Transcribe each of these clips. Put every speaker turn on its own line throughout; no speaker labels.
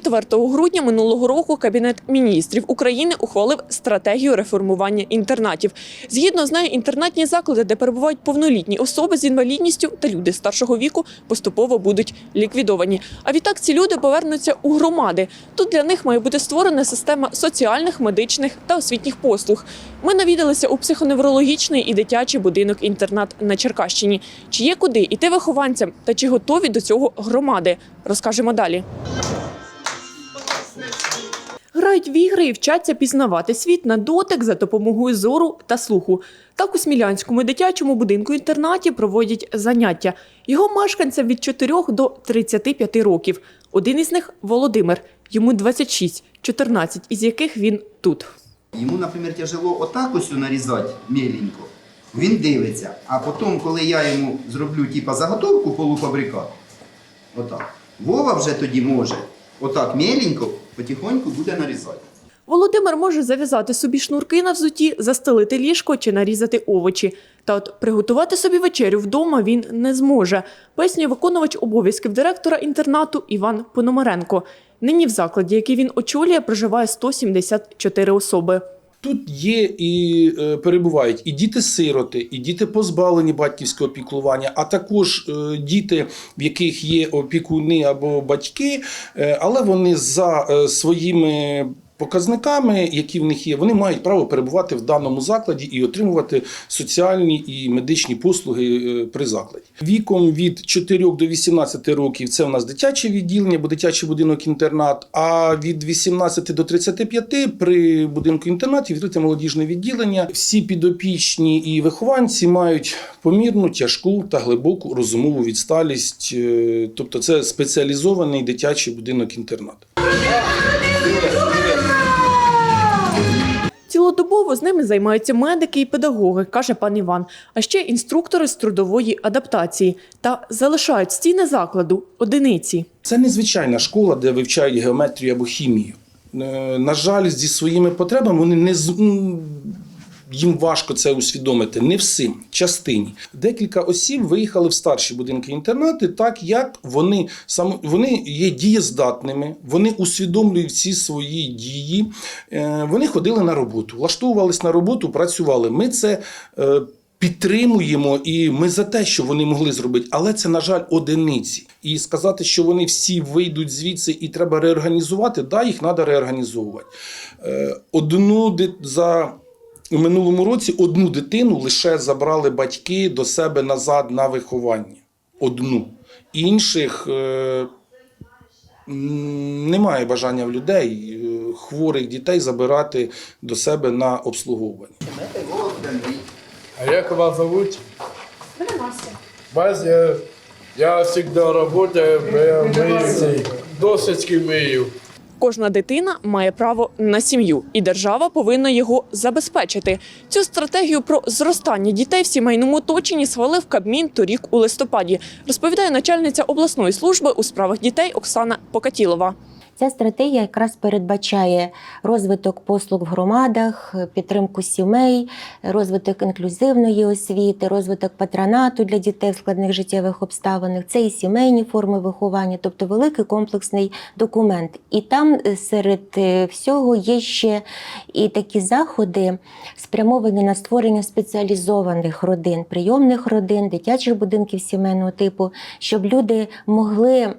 24 грудня минулого року Кабінет міністрів України ухвалив стратегію реформування інтернатів. Згідно з нею, інтернатні заклади, де перебувають повнолітні особи з інвалідністю та люди старшого віку, поступово будуть ліквідовані. А відтак ці люди повернуться у громади. Тут для них має бути створена система соціальних, медичних та освітніх послуг. Ми навідалися у психоневрологічний і дитячий будинок-інтернат на Черкащині. Чи є куди іти вихованцям та чи готові до цього громади? Розкажемо далі. Грають в ігри і вчаться пізнавати світ на дотик за допомогою зору та слуху. Так у Смілянському дитячому будинку-інтернаті проводять заняття. Його мешканцям від 4 до 35 років. Один із них Володимир, йому 26, 14 із яких він тут.
Йому, наприклад, тяжело отак ось нарізати міленько. Він дивиться. А потім, коли я йому зроблю типа, заготовку полуфабрикат, отак, Вова вже тоді може отак міленько, потихоньку буде нарізати.
Володимир може зав'язати собі шнурки на взуті, застелити ліжко чи нарізати овочі. Та от приготувати собі вечерю вдома він не зможе, пояснює виконувач обов'язків директора інтернату Іван Пономаренко. Нині в закладі, який він очолює, проживає 174 особи.
Тут є і е, перебувають і діти-сироти, і діти позбавлені батьківського піклування, а також е, діти, в яких є опікуни або батьки, е, але вони за своїми. Показниками, які в них є, вони мають право перебувати в даному закладі і отримувати соціальні і медичні послуги е, при закладі. Віком від 4 до 18 років це у нас дитяче відділення, бо дитячий будинок інтернат. А від 18 до 35 при будинку інтернаті відкрите молодіжне відділення. Всі підопічні і вихованці мають помірну, тяжку та глибоку розумову відсталість. е, Тобто, це спеціалізований дитячий будинок інтернат.
Цілодобово з ними займаються медики і педагоги, каже пан Іван, а ще інструктори з трудової адаптації та залишають стіни закладу одиниці.
Це незвичайна школа, де вивчають геометрію або хімію. Е, На жаль, зі своїми потребами вони не їм важко це усвідомити. Не всім, частині. Декілька осіб виїхали в старші будинки інтернати, так як вони сам вони є дієздатними, вони усвідомлюють всі свої дії. Е, Вони ходили на роботу, влаштовувались на роботу, працювали. Ми це. е, Підтримуємо і ми за те, що вони могли зробити, але це, на жаль, одиниці. І сказати, що вони всі вийдуть звідси і треба реорганізувати, да, їх треба реорганізовувати. Е, Одну за у минулому році одну дитину лише забрали батьки до себе назад на виховання. Одну. Інших е, немає бажання в людей е, хворих дітей забирати до себе на обслуговування.
А як вас зовут? Вася. Я всегда работаю, я мию ці мию.
Кожна дитина має право на сім'ю, і держава повинна його забезпечити. Цю стратегію про зростання дітей в сімейному оточенні схвалив Кабмін торік у листопаді. Розповідає начальниця обласної служби у справах дітей Оксана Покатілова.
Ця стратегія якраз передбачає розвиток послуг в громадах, підтримку сімей, розвиток інклюзивної освіти, розвиток патронату для дітей в складних життєвих обставинах. Це і сімейні форми виховання, тобто великий комплексний документ. І там е, серед е, всього є ще і такі заходи, спрямовані на створення спеціалізованих родин, прийомних родин, дитячих будинків сімейного типу, щоб люди могли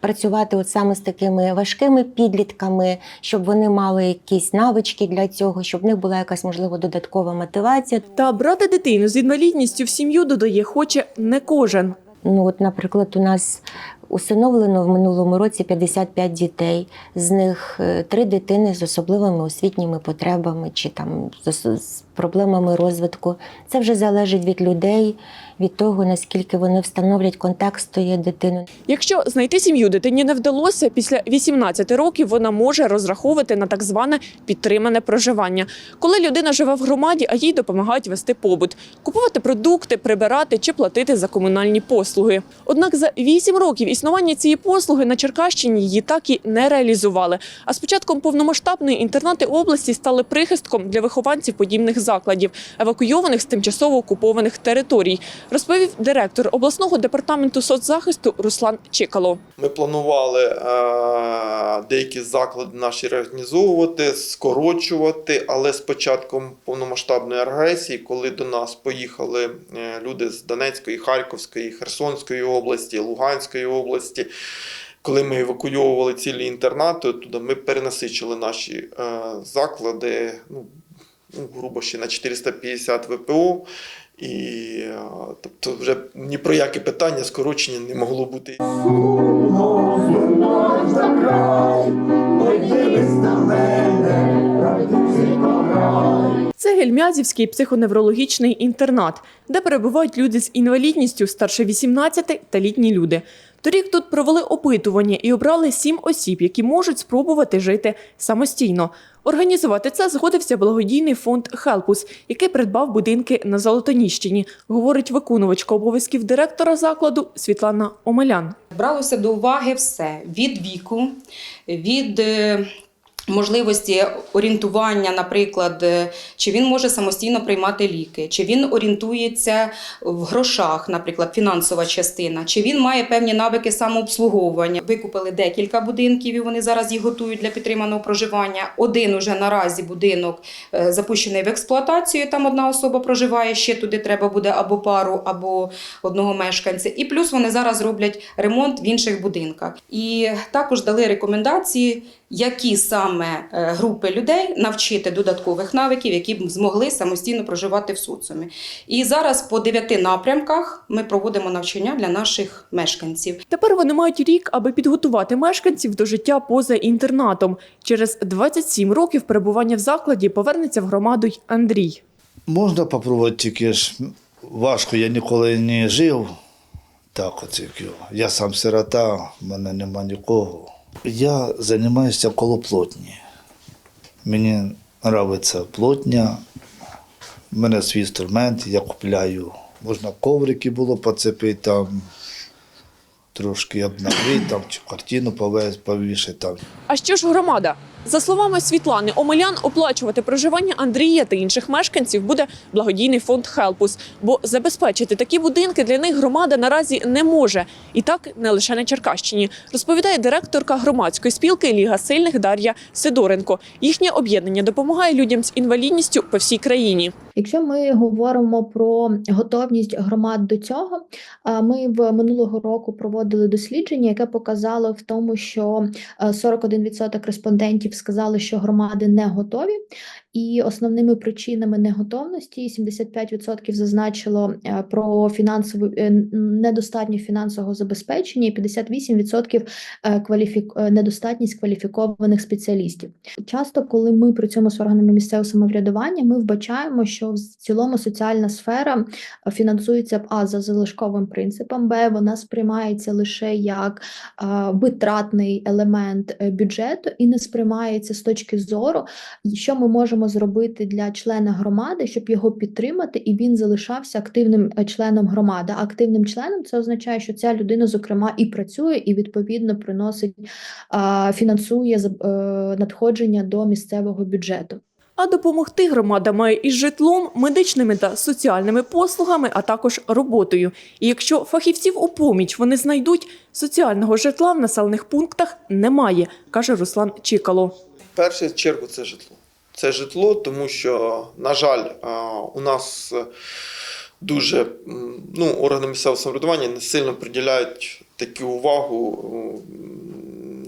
працювати от саме з такими важкими підлітками, щоб вони мали якісь навички для цього, щоб в них була якась можливо додаткова мотивація.
Та брати дитину з інвалідністю в сім'ю додає, хоче не кожен.
Ну, от, наприклад, у нас усиновлено в минулому році 55 дітей, з них е, три дитини з особливими освітніми потребами чи там з, з проблемами розвитку. Це вже залежить від людей, від того, наскільки вони встановлять контакт з тією дитиною.
Якщо знайти сім'ю дитині не вдалося, після 18 років вона може розраховувати на так зване підтримане проживання, коли людина живе в громаді, а їй допомагають вести побут, купувати продукти, прибирати чи платити за комунальні послуги. Однак за 8 років існування цієї послуги на Черкащині її так і не реалізували. А з початком повномасштабної інтернати області стали прихистком для вихованців подібних закладів, евакуйованих з тимчасово окупованих територій, розповів директор обласного департаменту соцзахисту Руслан Чикало.
Ми планували е, деякі заклади наші реорганізовувати, скорочувати, але з початком повномасштабної агресії, коли до нас поїхали е, люди з Донецької, Харківської, Херсонської області, Луганської області. Коли ми евакуйовували цілі інтернати, туди ми перенасичили наші е, заклади, ну, ну, грубо ще на 450 ВПО. І е, тобто вже ні про яке питання скорочення не могло бути.
Це Гельмязівський психоневрологічний інтернат, де перебувають люди з інвалідністю старше 18 та літні люди. Торік тут провели опитування і обрали сім осіб, які можуть спробувати жити самостійно. Організувати це згодився благодійний фонд Хелпус, який придбав будинки на Золотоніщині, говорить виконувачка обов'язків директора закладу Світлана Омелян.
Бралося до уваги все від віку, від е, можливості орієнтування, наприклад, е, чи він може самостійно приймати ліки, чи він орієнтується в грошах, наприклад, фінансова частина, чи він має певні навики самообслуговування. Викупили декілька будинків, і вони зараз їх готують для підтриманого проживання. Один уже наразі будинок е, запущений в експлуатацію. Там одна особа проживає. Ще туди треба буде або пару, або одного мешканця. І плюс вони зараз роблять ремонт в інших будинках. І також дали рекомендації, які саме е, групи людей навчити додаткових навиків, які б змогли самостійно проживати в соціумі. І зараз по дев'яти напрямках ми проводимо навчання для наших мешканців.
Тепер вони мають рік, аби підготувати мешканців до життя поза інтернатом. Через 27 років перебування в закладі повернеться в громаду й Андрій.
Можна попробувати, тільки ж важко, я ніколи не жив. Так, от. Я сам сирота, в мене нема нікого. Я займаюся коло плотні. Мені подобається плотня, в мене свій інструмент, я купляю. Можна коврики було поцепити там, трошки обновити, там, чи картину повішати там.
А що ж громада? За словами Світлани Омелян, оплачувати проживання Андрія та інших мешканців буде благодійний фонд Хелпус, бо забезпечити такі будинки для них громада наразі не може. І так не лише на Черкащині, розповідає директорка громадської спілки Ліга сильних Дар'я Сидоренко. Їхнє об'єднання допомагає людям з інвалідністю по всій країні.
Якщо ми говоримо про готовність громад до цього, ми в минулого року проводили дослідження, яке показало в тому, що е, 41% респондентів сказали, що громади не готові. І основними причинами неготовності 75% зазначило е, про фінансову е, недостатнє фінансового забезпечення, і 58% е, кваліфік... недостатність кваліфікованих спеціалістів. Часто, коли ми працюємо з органами місцевого самоврядування, ми вбачаємо, що в цілому соціальна сфера фінансується а за залишковим принципом, б вона сприймається лише як витратний елемент бюджету і не сприймається з точки зору, що ми можемо зробити для члена громади, щоб його підтримати, і він залишався активним е, членом громади. Активним членом це означає, що ця людина, зокрема, і працює, і відповідно приносить фінансує е, надходження до місцевого бюджету.
А допомогти громада має із житлом, медичними та соціальними послугами, а також роботою. І якщо фахівців у поміч вони знайдуть, соціального житла в населених пунктах немає, каже Руслан Чікало.
В першу чергу це житло. Це житло, тому що, на жаль, у нас е, дуже ну, органи місцевого самоврядування не сильно приділяють таку увагу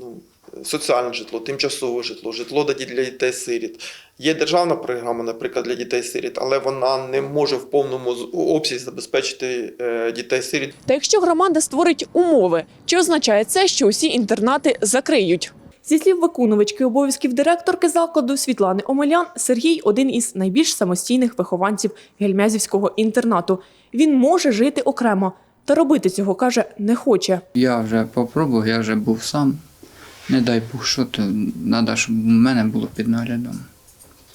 ну, соціальне житло, тимчасове житло, житло для для дітей-сиріт. Є державна програма, наприклад, для дітей-сиріт, але вона не може в повному обсязі забезпечити е, дітей-сиріт.
Та якщо громада створить умови, чи означає це, що усі інтернати закриють? Зі слів виконувачки обов'язків директорки закладу Світлани Омелян, Сергій один із найбільш самостійних вихованців гельмязівського інтернату. Він може жити окремо, та робити цього каже не хоче.
Я вже попробував, я вже був сам. Не дай Бог, що то треба, щоб у мене було під наглядом.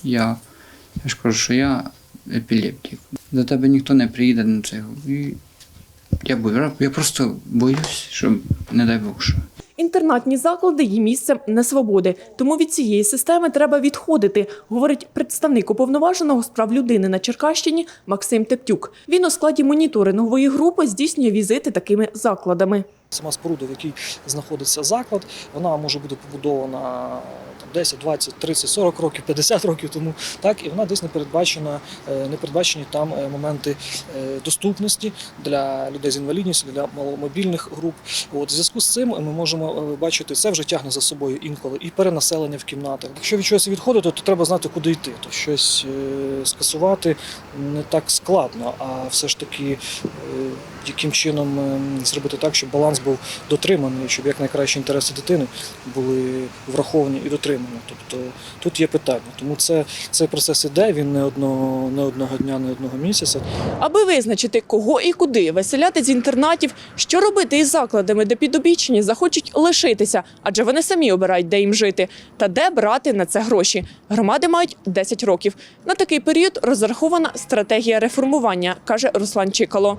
Я, я ж кажу, що я епілептик. До тебе ніхто не приїде на це. І я, бою, я просто боюсь, щоб не дай Бог що.
Інтернатні заклади є місцем несвободи, тому від цієї системи треба відходити, говорить представник уповноваженого з прав людини на Черкащині Максим Тептюк. Він у складі моніторингової групи здійснює візити такими закладами.
Сама споруда, в якій знаходиться заклад, вона може бути побудована там, 10, 20, 30, 40 років, 50 років тому, так і вона десь не передбачена, е, не передбачені там е, моменти е, доступності для людей з інвалідністю, для маломобільних груп. От в зв'язку з цим ми можемо бачити, це вже тягне за собою інколи і перенаселення в кімнатах. Якщо від чогось відходити, то треба знати, куди йти. То щось скасувати не так складно, а все ж таки яким чином е, зробити так, щоб баланс був дотриманий, щоб якнайкраще інтереси дитини були враховані і дотримані. Тобто тут є питання. Тому це цей процес іде, він не одного, не одного дня, не одного місяця.
Аби визначити, кого і куди виселяти з інтернатів, що робити із закладами, де підопічні захочуть лишитися, адже вони самі обирають, де їм жити, та де брати на це гроші. Громади мають 10 років. На такий період розрахована стратегія реформування, каже Руслан Чикало.